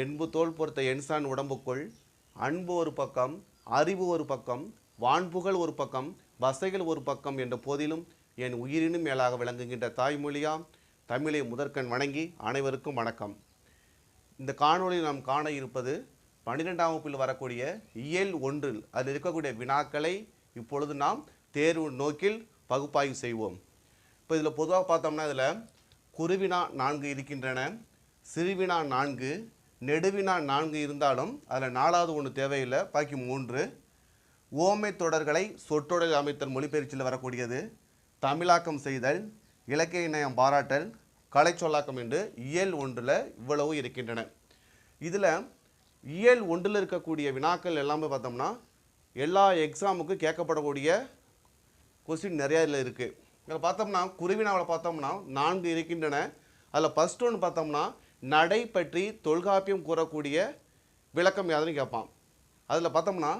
என்பு தோல் பொறுத்த என்சான் உடம்புக்குள் அன்பு ஒரு பக்கம் அறிவு ஒரு பக்கம் வான்புகள் ஒரு பக்கம் வசைகள் ஒரு பக்கம் என்ற போதிலும் என் உயிரினும் மேலாக விளங்குகின்ற தாய்மொழியாம் தமிழை முதற்கண் வணங்கி அனைவருக்கும் வணக்கம். இந்த காணொளியில் நாம் காண இருப்பது பன்னிரெண்டாம் வகுப்பில் வரக்கூடிய இயல் ஒன்றில் அதில் இருக்கக்கூடிய வினாக்களை இப்பொழுது நாம் தேர்வு நோக்கில் பகுப்பாய்வு செய்வோம். இப்போ இதில் பொதுவாக பார்த்தோம்னா இதில் குருவினா நான்கு இருக்கின்றன சிறுவினா நான்கு நெடுவினா நான்கு இருந்தாலும் அதில் நாலாவது ஒன்று தேவையில்லை. பாக்கி மூன்று. ஓமை தொடர்களை சொற்றொடர் அமைத்தல் மொழிபெயர்ச்சியில் வரக்கூடியது. தமிழாக்கம் செய்தல் இலக்கிய இணையம் பாராட்டல் கலை சொல்லாக்கம் என்று இயல் ஒன்றில் இவ்வளவு இருக்கின்றன. இதில் இயல் ஒன்றில் இருக்கக்கூடிய வினாக்கள் எல்லாமே பார்த்தோம்னா எல்லா எக்ஸாமுக்கும் கேட்கப்படக்கூடிய கொஸ்டின் நிறையா இதில் இருக்குது இதில் பார்த்தோம்னா குருவினாவில் பார்த்தோம்னா நான்கு இருக்கின்றன. அதில் ஃபஸ்ட் ஒன்று பார்த்தோம்னா நடை பற்றி தொல்காப்பியம் கூறக்கூடிய விளக்கம் யாதுன்னு கேட்பான். அதில் பார்த்தோம்னா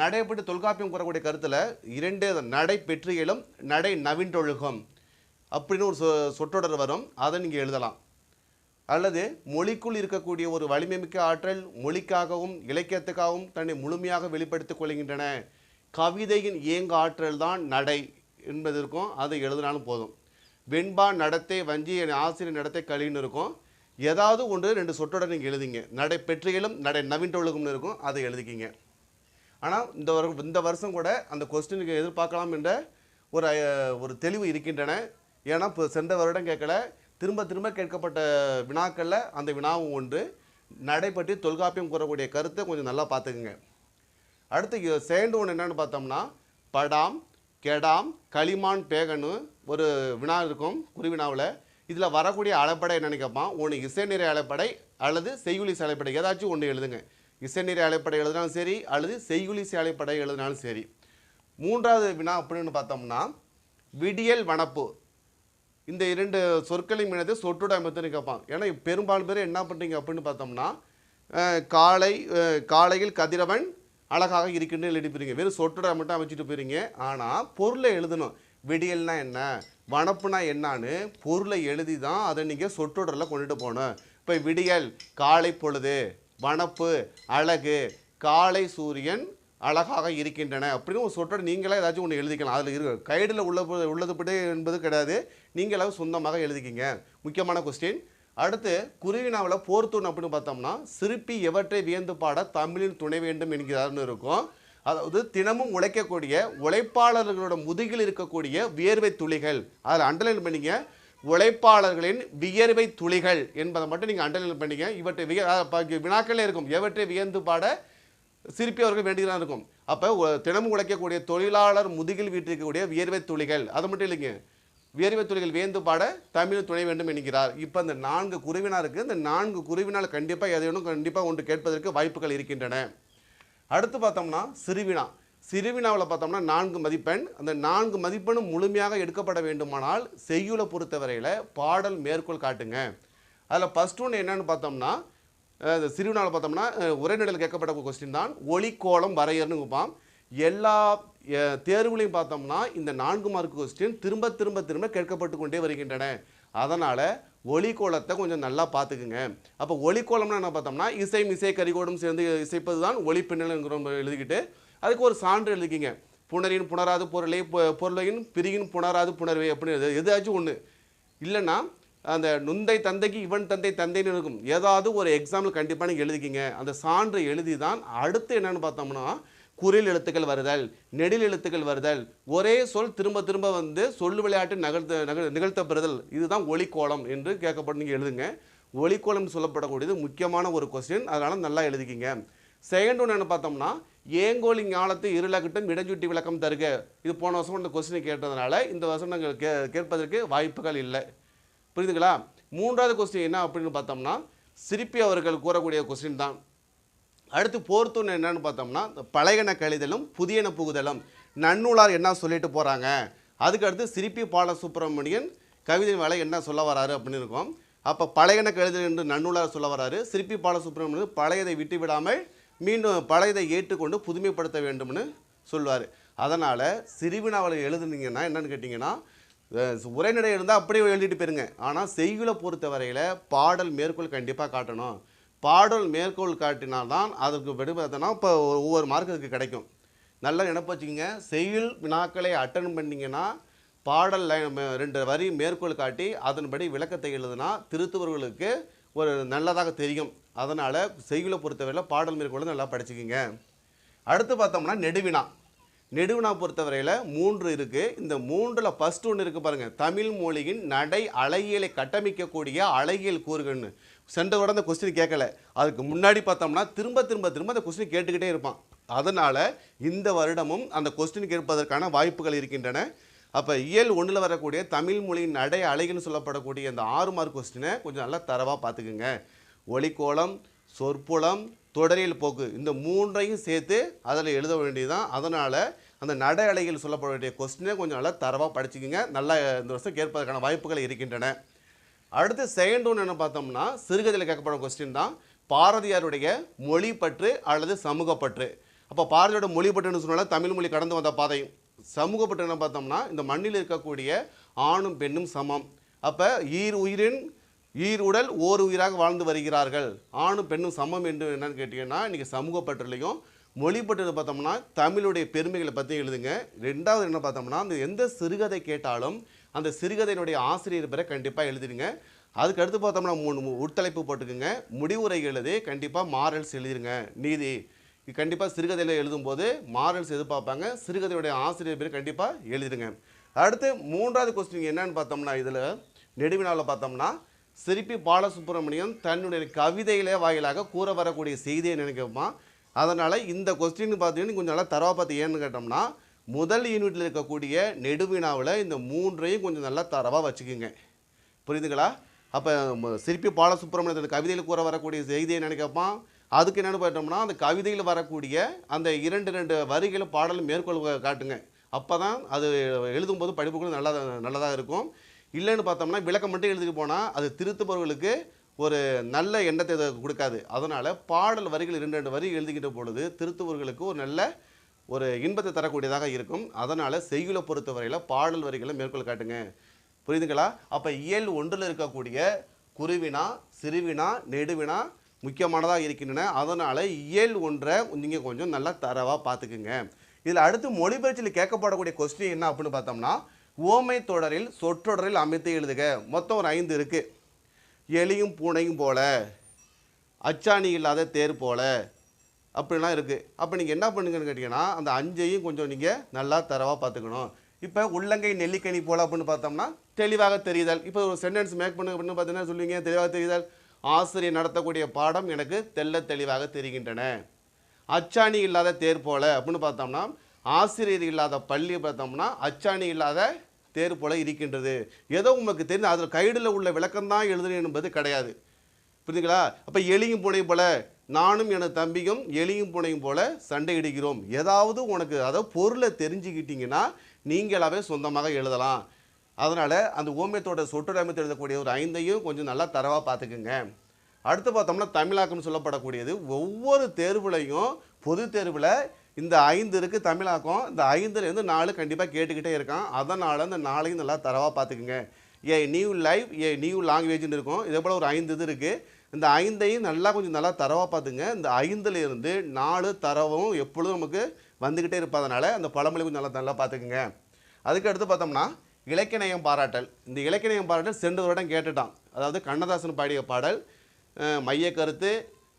நடை பற்றி தொல்காப்பியம் கூறக்கூடிய கருத்தில் இரண்டு நடை பெற்றியலும் நடை நவீன்றொழுகம் அப்படின்னு ஒரு சொ சொற்றொடர் வரும். அதை நீங்கள் எழுதலாம். அல்லது மொழிக்குள் இருக்கக்கூடிய ஒரு வலிமைமிக்க ஆற்றல் மொழிக்காகவும் இலக்கியத்துக்காகவும் தன்னை முழுமையாக வெளிப்படுத்திக் கொள்கின்றன. கவிதையின் இயங்க ஆற்றல் தான் நடை என்பதற்கும் அதை எழுதினாலும் போதும். வெண்பா நடத்தை வஞ்சி என் ஆசிரியர் நடத்தை கழின்னு இருக்கும். ஏதாவது ஒன்று ரெண்டு சொற்றொடர் நீங்கள் எழுதிங்க. நடை பெற்றியலும் நடை நவீன்றொழுகம்னு இருக்கும் அதை எழுதிக்கிங்க. ஆனால் இந்த வரு இந்த வருஷம் கூட அந்த கொஸ்டினுக்கு எதிர்பார்க்கலாம் என்ற ஒரு ஒரு தெளிவு இருக்கின்றன. ஏன்னா இப்போ சென்ற வருடம் கேட்கல திரும்ப திரும்ப கேட்கப்பட்ட வினாக்களில் அந்த வினாவும் ஒன்று. நடை பற்றி தொல்காப்பியம் கூறக்கூடிய கருத்தை கொஞ்சம் நல்லா பார்த்துக்குங்க. அடுத்து சேண்டு ஒன்று என்னென்னு பார்த்தோம்னா படாம் கெடாம் களிமான் பேகன்னு ஒரு வினா இருக்கும் குறிவினாவில் இதில் வரக்கூடிய அலைப்படை என்னன்னு கேட்பான் ஒன்று இசைநிறை அலைப்படை அல்லது செய்குலிசை அலைப்படை. ஏதாச்சும் ஒன்று எழுதுங்க. இசைநிறை அலைப்படை எழுதினாலும் சரி அல்லது செய்குலிசை அலைப்படை எழுதினாலும் சரி. மூன்றாவது வினா அப்படின்னு பார்த்தோம்னா விடியல் வனப்பு. இந்த இரண்டு சொற்களையும் இணைத்து சொற்றொட அமைத்துன்னு கேட்பான் ஏன்னா பெரும்பாலும் பேர் என்ன பண்ணுறீங்க அப்படின்னு பார்த்தோம்னா காலை காலையில் கதிரவன் அழகாக இருக்கின்ற எழுதிப்பீங்க வெறும் சொற்றொடை மட்டும் அமைச்சிட்டு போயிருங்க ஆனால் பொருளை எழுதணும். விடியல்னா என்ன? வனப்புனா என்னான்னு பொருளை எழுதி தான் அதை நீங்கள் சொற்றொடரில் கொண்டுட்டு போகணும். இப்போ விடியல் காலை பொழுது வனப்பு அழகு காலை சூரியன் அழகாக இருக்கின்றன அப்படின்னு ஒரு சொற்றொடர் நீங்களே ஏதாச்சும் ஒன்று எழுதிக்கலாம். அதில் இருக்கு கைடில் உள்ள உள்ளதுபடி என்பது கிடையாது. நீங்களாக சொந்தமாக எழுதிக்கிங்க. முக்கியமான கொஸ்டின் அடுத்து குருவினாவில் போர்த்தூன் அப்படின்னு பார்த்தோம்னா சிற்பி எவற்றை வியந்து பாட தமிழின் துணை வேண்டும் என்கிறார்னு இருக்கும். அதாவது தினமும் உழைக்கக்கூடிய உழைப்பாளர்களோட முதுகில் இருக்கக்கூடிய வியர்வை துளிகள். அதில் அண்டர்லைன் பண்ணிங்க? உழைப்பாளர்களின் வியர்வை துளிகள் என்பதை மட்டும் நீங்கள் அண்டர்லைன் பண்ணிங்க. இவற்றை விய வினாக்களே இருக்கும். எவற்றை வியந்து பாட சிரிப்பி அவர்கள் வேண்டியதாக இருக்கும். அப்போ தினமும் உழைக்கக்கூடிய தொழிலாளர் முதுகில் வீட்டிருக்கக்கூடிய வியர்வை துளிகள். அது மட்டும் இல்லைங்க. வியர்வை துளிகள் வேந்து பாட தமிழ் துணை வேண்டும் என்கிறார். இப்போ இந்த நான்கு குருவினாருக்கு இந்த நான்கு குருவினால் கண்டிப்பாக எதையும் கண்டிப்பாக ஒன்று கேட்பதற்கு வாய்ப்புகள் இருக்கின்றன. அடுத்து பார்த்தோம்னா சிறுவினா. சிறுவினாவில் பார்த்தோம்னா நான்கு மதிப்பெண். அந்த நான்கு மதிப்பெண்ணும் முழுமையாக எடுக்கப்பட வேண்டுமானால் செய்யுளை பொறுத்தவரையில் பாடல் மேற்கோள் காட்டுங்க. அதில் ஃபஸ்ட் ஒன்று என்னென்னு பார்த்தோம்னா இந்த சிறுவினாவில் பார்த்தோம்னா உரைநடையில் கேட்கப்பட்ட கொஸ்டின் தான். ஒளிக்கோலம் வரையர்னு கேட்பான் எல்லா தேர்வுகளையும் பார்த்தோம்னா இந்த நான்கு மார்க் கொஸ்டின் திரும்ப திரும்ப திரும்ப கேட்கப்பட்டு கொண்டே வருகின்றன. அதனால் ஒளிக்கோலத்தை கொஞ்சம் நல்லா பார்த்துக்குங்க. அப்போ ஒளிக்கோலம்னா என்ன பார்த்தோம்னா இசை மிசை கரிகோடும் சேர்ந்து இசைப்பது தான் ஒளி ஒளிப்பின்னல்ங்கிற எழுதிக்கிட்டு அதுக்கு ஒரு சான்று எழுதிக்கிங்க. புணரின் புணராது பொருளை பொருளையின் பிரியின் புணராது புணர்வை அப்படின்னு எதாச்சும் ஒன்று இல்லைன்னா அந்த நுந்தை தந்தைக்கு இவன் தந்தை தந்தைன்னு இருக்கும். ஏதாவது ஒரு எக்ஸாம்பிள் கண்டிப்பாக நீங்கள் எழுதிக்கிங்க. அந்த சான்று எழுதி தான் அடுத்து என்னென்னு பார்த்தோம்னா குரில் எழுத்துக்கள் வருதல் நெடில் எழுத்துக்கள் வருதல் ஒரே சொல் திரும்ப திரும்ப வந்து சொல்லு விளையாட்டு நகழ்த்த நகழ் நிகழ்த்தப்படுதல். இதுதான் ஒளிக்கோலம் என்று கேட்கப்பட்டு நீங்கள் எழுதுங்க. ஒளிக்கோளம் சொல்லப்படக்கூடியது முக்கியமான ஒரு கொஸ்டின் அதனால் நல்லா எழுதிக்கிங்க. செகண்ட் ஒன்று என்ன பார்த்தோம்னா ஏங்கோலி ஞானத்தை இருளகட்டும் இடஞ்சுட்டி விளக்கம் தருக. இது போன வருஷம் இந்த கொஸ்டினை கேட்டதுனால இந்த வருஷம் நாங்கள் கே கேட்பதற்கு வாய்ப்புகள் இல்லை. புரியுதுங்களா? மூன்றாவது கொஸ்டின் என்ன அப்படின்னு பார்த்தோம்னா சிரிப்பி அவர்கள் கூறக்கூடிய கொஸ்டின் தான். அடுத்து போர்த்துன்னு என்னன்னு பார்த்தோம்னா பழையன கழிதலும் புதியன புகுதலும். நன்னூலார் என்ன சொல்லிட்டு போகிறாங்க அதுக்கு அடுத்து பாலசுப்ரமணியன் கவிதை வேலை என்ன சொல்ல வராரு அப்படின்னு இருக்கும். அப்போ பழையன கழுதல் என்று நன்னூலார் சொல்ல வராரு. சிற்பி பாலசுப்ரமணியன் பழையதை விட்டு விடாமல் மீண்டும் பழையதை ஏற்றுக்கொண்டு புதுமைப்படுத்த வேண்டும்னு சொல்லுவார். அதனால் சிறுவினாவில் எழுதுனீங்கன்னா என்னன்னு கேட்டிங்கன்னா உரைநடை இருந்தால் அப்படியே எழுதிட்டு போயிருங்க. ஆனால் செய்யுளை பொறுத்த வரையில் பாடல் மேற்கோள் கண்டிப்பாக காட்டணும். பாடல் மேற்கோள் காட்டினால்தான் அதுக்கு விடுபடுத்தினா இப்போ ஒவ்வொரு மார்க் அதுக்கு கிடைக்கும். நல்லா நினப்பு வச்சுக்கோங்க. செய்யுள் வினாக்களை அட்டன் பண்ணிங்கன்னா பாடல் ரெண்டு வரி மேற்கோள் காட்டி அதன்படி விளக்கத்தை எழுதுனா திருத்துவர்களுக்கு ஒரு நல்லதாக தெரியும். அதனால் செய்யுளை பொறுத்தவரையில் பாடல் மேற்கொள்ள நல்லா படிச்சுக்கிங்க. அடுத்து பார்த்தோம்னா நெடுவினா. நெடுவினா பொறுத்தவரையில் மூன்று இருக்குது இந்த மூன்றில் ஃபஸ்ட் ஒன்று இருக்குது பாருங்கள் தமிழ் மொழியின் நடை அழகியலை கட்டமைக்கக்கூடிய அழகியல் கூறுகள்னு. சென்ற விட அந்த கொஸ்டின் கேட்கல. அதுக்கு முன்னாடி பார்த்தோம்னா திரும்ப திரும்ப திரும்ப அந்த கொஸ்டின் கேட்டுக்கிட்டே இருப்பான். அதனால் இந்த வருடமும் அந்த கொஸ்டின் கேட்பதற்கான வாய்ப்புகள் இருக்கின்றன. அப்போ இயல் ஒன்றில் வரக்கூடிய தமிழ் மொழியின் நடை அலைகள்னு சொல்லப்படக்கூடிய அந்த ஆறு மார்க் கொஸ்டினை கொஞ்சம் நல்லா தரவாக பார்த்துக்குங்க. ஒளிக்கோளம் சொற்புலம் தொடரியல் போக்கு. இந்த மூன்றையும் சேர்த்து அதில் எழுத வேண்டியதுதான். அதனால் அந்த நடை அலைகள் சொல்லப்பட வேண்டிய கொஸ்டினை கொஞ்சம் நல்லா தரவாக படிச்சுக்கோங்க. நல்லா இந்த வருஷம் கேட்பதற்கான வாய்ப்புகள் இருக்கின்றன. அடுத்து செகண்ட் ஒன்று என்ன பார்த்தோம்னா சிறுகதையில் கேட்கப்படும் கொஸ்டின் தான். பாரதியாருடைய மொழிப்பற்று அல்லது சமூகப்பற்று. அப்போ பாரதியோட மொழிப்பற்றுன்னு சொன்னால் தமிழ் மொழி கடந்து வந்த பாதை. சமூகப்பற்று என்ன பார்த்தோம்னா இந்த மண்ணில் இருக்கக்கூடிய ஆணும் பெண்ணும் சமம். அப்போ ஈர் உயிரின் ஈர் உடல் ஓர் உயிராக வாழ்ந்து வருகிறார்கள். ஆணும் பெண்ணும் சமம் என்று என்னன்னு கேட்டிங்கன்னா இன்றைக்கி சமூகப்பற்றுலையும் மொழிப்பற்று பார்த்தோம்னா தமிழுடைய பெருமைகளை பற்றி எழுதுங்க. ரெண்டாவது என்ன பார்த்தோம்னா அந்த எந்த சிறுகதை கேட்டாலும் அந்த சிறுகதையினுடைய ஆசிரியர் பேரை கண்டிப்பாக எழுதிடுங்க. அதுக்கு அடுத்து பார்த்தோம்னா மூணு உட்தலைப்பு போட்டுக்குங்க. முடிவுரை எழுதி கண்டிப்பாக மாரல்ஸ் எழுதிருங்க. நீதி. கண்டிப்பாக சிறுகதையில் எழுதும்போது மாரல்ஸ் எதிர்பார்ப்பாங்க. சிறுகதையுடைய ஆசிரியர் பேர் கண்டிப்பாக எழுதிடுங்க. அடுத்து மூன்றாவது கொஸ்டின் என்னன்னு பார்த்தோம்னா இதில் நெடுவினாவில் பார்த்தோம்னா சிரிப்பி பாலசுப்ரமணியம் தன்னுடைய கவிதையிலே வாயிலாக கூற வரக்கூடிய செய்தியை நினைக்கப்பா அதனால் இந்த கொஸ்டின் பார்த்தீங்கன்னா கொஞ்சம் நல்லா தரவா பார்த்து ஏன்னு கேட்டோம்னா முதல் யூனிட்டில் இருக்கக்கூடிய நெடுவினாவில் இந்த மூன்றையும் கொஞ்சம் நல்லா தரவாக வச்சுக்கோங்க. புரியுதுங்களா? அப்போ சிற்பி பாலசுப்ரமணியத்தின் கவிதையில் கூற வரக்கூடிய செய்தியை நினைக்கப்பான் அதுக்கு என்னென்னு பார்த்தோம்னா அந்த கவிதையில் வரக்கூடிய அந்த இரண்டு ரெண்டு வரிகளும் பாடலும் மேற்கோள் காட்டுங்க. அப்போ தான் அது எழுதும்போது படிப்புகளும் நல்லா நல்லதாக இருக்கும். இல்லைன்னு பார்த்தோம்னா விளக்கம் மட்டும் எழுதிட்டு போனால் அது திருத்துபவர்களுக்கு ஒரு நல்ல எண்ணத்தை கொடுக்காது. அதனால் பாடல் வரிகள் இரண்டு ரெண்டு வரி எழுதிக்கிட்ட பொழுது திருத்துவர்களுக்கு ஒரு நல்ல ஒரு இன்பத்தை தரக்கூடியதாக இருக்கும். அதனால் செய்யுளை பொறுத்தவரையில் பாடல் வரிகளை மேற்கோள் காட்டுங்க. புரியுதுங்களா? அப்போ இயல் ஒன்றில் இருக்கக்கூடிய குருவினா சிறுவினா நெடுவினா முக்கியமானதாக இருக்கின்றன. அதனால் இயல் ஒன்றை நீங்கள் கொஞ்சம் நல்லா தரவாக பார்த்துக்குங்க. இதில் அடுத்து மொழிபெயர்ச்சியில் கேட்கப்படக்கூடிய கொஸ்டின் என்ன அப்படின்னு பார்த்தோம்னா ஓமை தொடரில் சொற்றொடரில் அமைத்து எழுதுக. மொத்தம் ஒரு ஐந்து இருக்குது எலியும் பூனையும் போல அச்சாணி இல்லாத தேர் போல அப்படிலாம் இருக்குது அப்போ நீங்கள் என்ன பண்ணுங்கன்னு கேட்டிங்கன்னா அந்த அஞ்சையும் கொஞ்சம் நீங்கள் நல்லா தரவாக பார்த்துக்கணும். இப்போ உள்ளங்கை நெல்லிக்கனி போல் அப்படின்னு பார்த்தோம்னா தெளிவாக தெரியுதல் இப்போ ஒரு சென்டென்ஸ் மேக் பண்ணுங்க அப்படின்னு பார்த்தீங்கன்னா சொல்லுவீங்க தெளிவாக தெரியுதல் ஆசிரியர் நடத்தக்கூடிய பாடம் எனக்கு தெல்ல தெளிவாக தெரிகின்றன. அச்சாணி இல்லாத தேர் போல அப்படின்னு பார்த்தோம்னா ஆசிரியர் இல்லாத பள்ளி பார்த்தோம்னா அச்சாணி இல்லாத தேர் போல இருக்கின்றது. ஏதோ உங்களுக்கு தெரிஞ்சு அதில் கைடில் உள்ள விளக்கம் தான் எழுதுறேன் என்பது கிடையாது. புரியுதுங்களா அப்போ எலியும் பூனையும் போல நானும் எனது தம்பியும் எலியும் பூனையும் போல சண்டையிடுகிறோம். ஏதாவது உனக்கு அதாவது பொருளை தெரிஞ்சுக்கிட்டீங்கன்னா நீங்களாவே சொந்தமாக எழுதலாம். அதனால் அந்த ஓமியத்தோட சொற்றொடர் எழுதக்கூடிய ஒரு ஐந்தையும் கொஞ்சம் நல்லா தரவாக பார்த்துக்குங்க. அடுத்து பார்த்தோம்னா தமிழாக்கம் சொல்லப்படக்கூடியது ஒவ்வொரு தேர்வுலையும் பொது தேர்வில் இந்த ஐந்து இருக்குது தமிழாக்கம். இந்த ஐந்துலேருந்து நாலு கண்டிப்பாக கேட்டுக்கிட்டே இருக்கான். அதனால் அந்த நாளையும் நல்லா தரவாக பார்த்துக்குங்க a new live a new லாங்குவேஜ்னு இருக்கும். இதே போல் ஒரு ஐந்து இது இருக்குது இந்த ஐந்தையும் நல்லா கொஞ்சம் நல்லா தரவாக பார்த்துங்க இந்த ஐந்துலேருந்து நாலு தரவும் எப்பொழுதும் நமக்கு வந்துக்கிட்டே இருப்பதனால அந்த பழமொழி கொஞ்சம் நல்லா நல்லா பார்த்துக்குங்க அதுக்கு அடுத்து பார்த்தோம்னா இலக்கணயம் பாராட்டல். இந்த இலக்கணயம் பாராட்டல் சென்ற வருடம் கேட்டுட்டான். அதாவது கண்ணதாசன் பாடிய பாடல் மைய கருத்து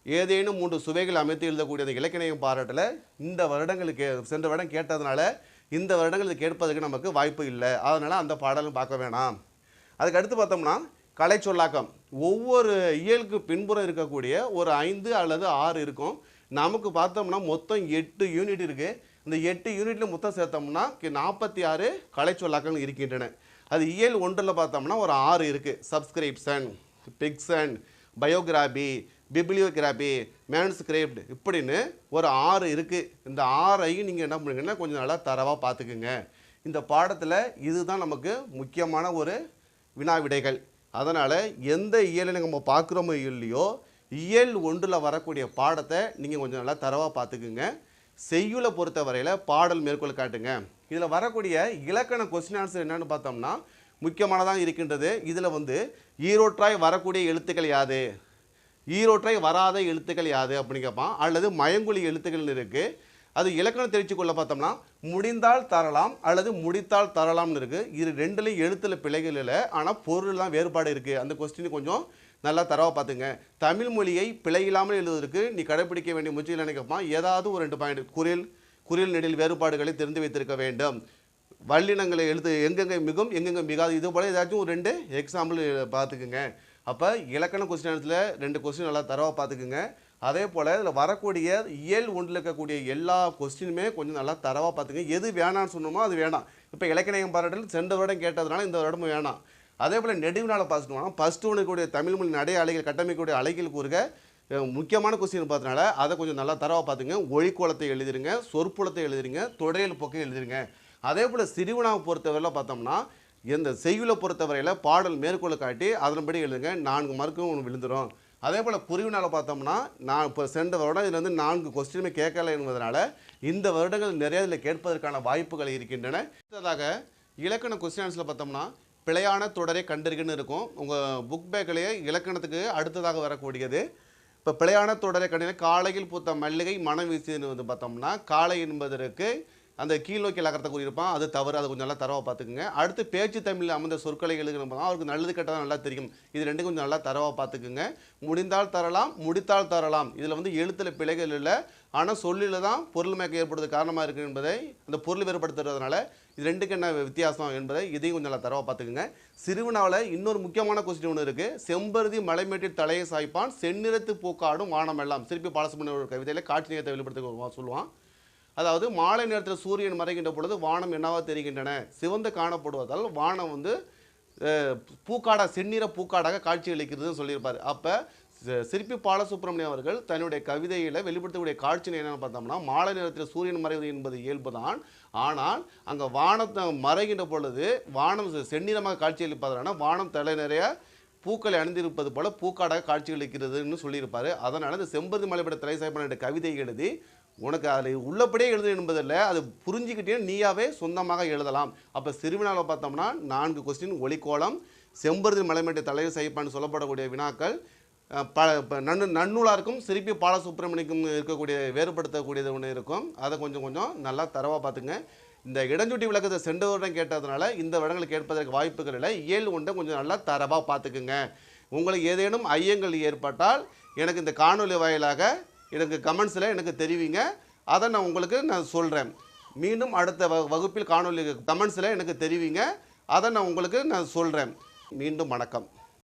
ஏதேனும் மூன்று சுவைகள் அமைத்து எழுதக்கூடிய அந்த இலக்கணையும் பாராட்டில். இந்த வருடங்களுக்கு சென்ற வருடம் கேட்டதுனால இந்த வருடங்களுக்கு கேட்பதற்கு நமக்கு வாய்ப்பு இல்லை. அதனால் அந்த பாடலும் பார்க்க வேணாம். அதுக்கு அடுத்து பார்த்தோம்னா கலை சொல்லாக்கம். ஒவ்வொரு இயலுக்கு பின்புறம் இருக்கக்கூடிய ஒரு ஐந்து அல்லது ஆறு இருக்கும். நமக்கு பார்த்தோம்னா மொத்தம் எட்டு யூனிட் இருக்குது இந்த எட்டு யூனிட்டில் மொத்தம் சேர்த்தோம்னா நாற்பத்தி ஆறு கலை சொல்லாக்கங்கள் இருக்கின்றன. அது இயல் ஒன்றில் பார்த்தோம்னா ஒரு ஆறு இருக்குது subscription fiction biography bibliography manuscript இப்படின்னு ஒரு ஆறு இருக்குது இந்த ஆறையும் நீங்கள் என்ன பண்ணுங்கன்னா கொஞ்சம் நல்லா தரவாக பார்த்துக்குங்க. இந்த பாடத்தில் இதுதான் நமக்கு முக்கியமான ஒரு வினா விடைகள். அதனால் எந்த இயலை நம்ம பார்க்குறோமோ இல்லையோ இயல் ஒன்றில் வரக்கூடிய பாடத்தை நீங்கள் கொஞ்சம் நல்லா தரவாக பார்த்துக்குங்க. செய்யுளை பொறுத்த வரையில் பாடல் மேற்கோள் காட்டுங்க. இதில் வரக்கூடிய இலக்கண கொஸ்டின் ஆன்சர் என்னென்னு பார்த்தோம்னா முக்கியமானதாக இருக்கின்றது. இதில் வந்து ஈரோற்றாய் வரக்கூடிய எழுத்துக்கள் யாது ஈரோட்டை வராத எழுத்துக்கள் யாது அப்படின்னு கேட்பான். அல்லது மயங்குழி எழுத்துக்கள்னு இருக்குது அது இலக்கணம் தெரிச்சு கொள்ள பார்த்தோம்னா முடிந்தால் தரலாம் அல்லது முடித்தால் தரலாம்னு இருக்குது இது ரெண்டுலையும் எழுத்தில் பிழைகள் இல்லை. ஆனால் பொருள்லாம் வேறுபாடு இருக்குது அந்த கொஸ்டின் கொஞ்சம் நல்லா தரவாக பார்த்துங்க. தமிழ் மொழியை பிழை இல்லாமல் எழுதுவதற்கு நீ கடைபிடிக்க வேண்டிய முயற்சிகள் நினைக்கப்பா ஏதாவது ஒரு ரெண்டு பாயிண்ட் குரில் குரில் நெடில் வேறுபாடுகளை தெரிந்து வைத்திருக்க வேண்டும். வல்லினங்களை எழுத்து எங்கெங்கே மிகும் எங்கெங்கே மிகாது. இது போல் ஏதாச்சும் ஒரு ரெண்டு எக்ஸாம்பிள் பார்த்துக்குங்க. அப்போ இலக்கண கொஸ்டின் ரெண்டு கொஸ்டின் நல்லா தரவாக பார்த்துக்குங்க அதே போல் இதில் வரக்கூடிய இயல் ஒன்றில் இருக்கக்கூடிய எல்லா கொஸ்டினுமே கொஞ்சம் நல்லா தரவாக பார்த்துங்க எது வேணாம்னு சொன்னோமோ அது வேணாம். இப்போ இலக்கணம் பாராட்டில் சென்ற வருடம் கேட்டதுனால இந்த வருடமும் வேணாம். அதே போல் நெடுவினால் பார்த்துட்டோம்னா ஃபஸ்ட்டு ஒன்றுக்கூடிய தமிழ் மொழி நடை அலைகள் கட்டமைக்கக்கூடிய அலைகள் கூறுக முக்கியமான கொஸ்டின் பார்த்தனால அதை கொஞ்சம் நல்லா தரவாக பார்த்துங்க ஒழிக்கோலத்தை எழுதிருங்க சொற்புலத்தை எழுதிருங்க தொடையல் பொக்கை எழுதிருங்க. அதே போல் சிறுவனாவை பொறுத்தவரையில் பார்த்தோம்னா இந்த செய்யுளை பொறுத்தவரையில் பாடல் மேற்கோளை காட்டி அதன்படி எழுதுங்க. நான்கு மார்க்கும் ஒன்று விழுந்துடும் அதே போல் புரிவினால் பார்த்தோம்னா நான் இப்போ சென்ற வருடம் இதில் வந்து நான்கு கொஸ்டினுமே கேட்கலை என்பதனால இந்த வருடங்கள் நிறைய இதில் கேட்பதற்கான வாய்ப்புகள் இருக்கின்றன. அடுத்ததாக இலக்கண கொஸ்டின்ஸில் பார்த்தோம்னா பிழையான தொடரை கண்டறிகன்னு இருக்கும். உங்கள் புக் பேக்கிலேயே இலக்கணத்துக்கு அடுத்ததாக வரக்கூடியது. இப்போ பிழையான தொடரை கண்டின காலையில் பூத்த மல்லிகை மனம் வீசியதுன்னு வந்து பார்த்தோம்னா காலை என்பதற்கு அந்த கீழ் நோக்கி லகரத்தை கூறியிருப்பான். அது தவறு. அதை கொஞ்சம் நல்லா தரவாக பார்த்துக்குங்க. அடுத்து பேச்சு தமிழில் அமர்ந்த சொற்களை எழுதுகிறோம் அவருக்கு நல்லது கெட்டதாக நல்லா தெரியும். இது ரெண்டும் கொஞ்சம் நல்லா தரவாக பார்த்துக்குங்க. முடிந்தால் தரலாம் முடித்தால் தரலாம். இதில் வந்து எழுத்தில் பிழைகள் இல்லை. ஆனால் சொல்லில் தான் பொருள் மேக்க ஏற்படுறது காரணமாக இருக்குது என்பதை அந்த பொருள் வேறுபடுத்துறதுனால இது ரெண்டுக்கு என்ன வித்தியாசம் என்பதை இதையும் கொஞ்சம் நல்லா தரவாக பார்த்துக்குங்க. சிறுவனாவில் இன்னொரு முக்கியமான கொஸ்டின் ஒன்று இருக்குது செம்பருதி மலைமேட்டில் தலையை சாய்ப்பான் செந்நிறத்து பூக்காடும் வானமெல்லாம் சிற்பி பாலசுமணி ஒரு கவிதையில் காட்சி நேரத்தை வெளிப்படுத்த சொல்லுவான். அதாவது மாலை நேரத்தில் சூரியன் மறைகின்ற பொழுது வானம் என்னவா தெரிகின்றன? சிவந்து காணப்படுவதால் வானம் வந்து அஹ், பூக்காடா செந்நிற பூக்காடாக காட்சி அளிக்கிறதுன்னு சொல்லியிருப்பார். அப்போ சிற்பி பாலசுப்ரமணியம் அவர்கள் தன்னுடைய கவிதையில் வெளிப்படுத்தக்கூடிய காட்சி என்னென்னு பார்த்தோம்னா மாலை நேரத்தில் சூரியன் மறைவது என்பது இயல்புதான் ஆனால் அங்கே வானத்தை மறைகின்ற பொழுது வானம் செந்நிறமாக காட்சி அளிப்பதனால வானம் தலை நிறைய பூக்களை அணிந்திருப்பது போல பூக்காடாக காட்சியளிக்கிறதுன்னு சொல்லியிருப்பார். அதனால் இந்த செம்பருதி மலைப்பட திரைசாய்ப்பான கவிதை எழுதி உனக்கு அதில் உள்ளபடியே எழுது என்பதில்லை அது புரிஞ்சுக்கிட்டே நீயாவே சொந்தமாக எழுதலாம். அப்போ சிறுவினாவில் பார்த்தோம்னா நான்கு கொஸ்டின் ஒளிக்கோலம் செம்பருதி மலைமேட்டை தலைவர் சைப்பான்னு சொல்லப்படக்கூடிய வினாக்கள் ப நன்னு நன்னூலாருக்கும் சிரிப்பி பாலசுப்ரமணிக்கும் இருக்கக்கூடிய வேறுபடுத்தக்கூடியது ஒன்று இருக்கும். அதை கொஞ்சம் கொஞ்சம் நல்லா தரவாக பார்த்துங்க. இந்த இடஞ்சுட்டி விளக்கத்தை சென்ற வருடம் கேட்டதுனால இந்த வருடங்களை கேட்பதற்கு வாய்ப்புகள் இல்லை. இயல் ஒன்றை கொஞ்சம் நல்லா தரவாக பார்த்துக்குங்க. உங்களுக்கு ஏதேனும் ஐயங்கள் ஏற்பட்டால் எனக்கு இந்த காணொலி வாயிலாக எனக்கு கமெண்ட்ஸில் எனக்கு தெரிவிங்க. அதை நான் உங்களுக்கு நான் சொல்கிறேன் மீண்டும் அடுத்த வ வகுப்பில் காணொலி கமெண்ட்ஸில் எனக்கு தெரிவிங்க. அதை நான் உங்களுக்கு நான் சொல்கிறேன் மீண்டும் வணக்கம்.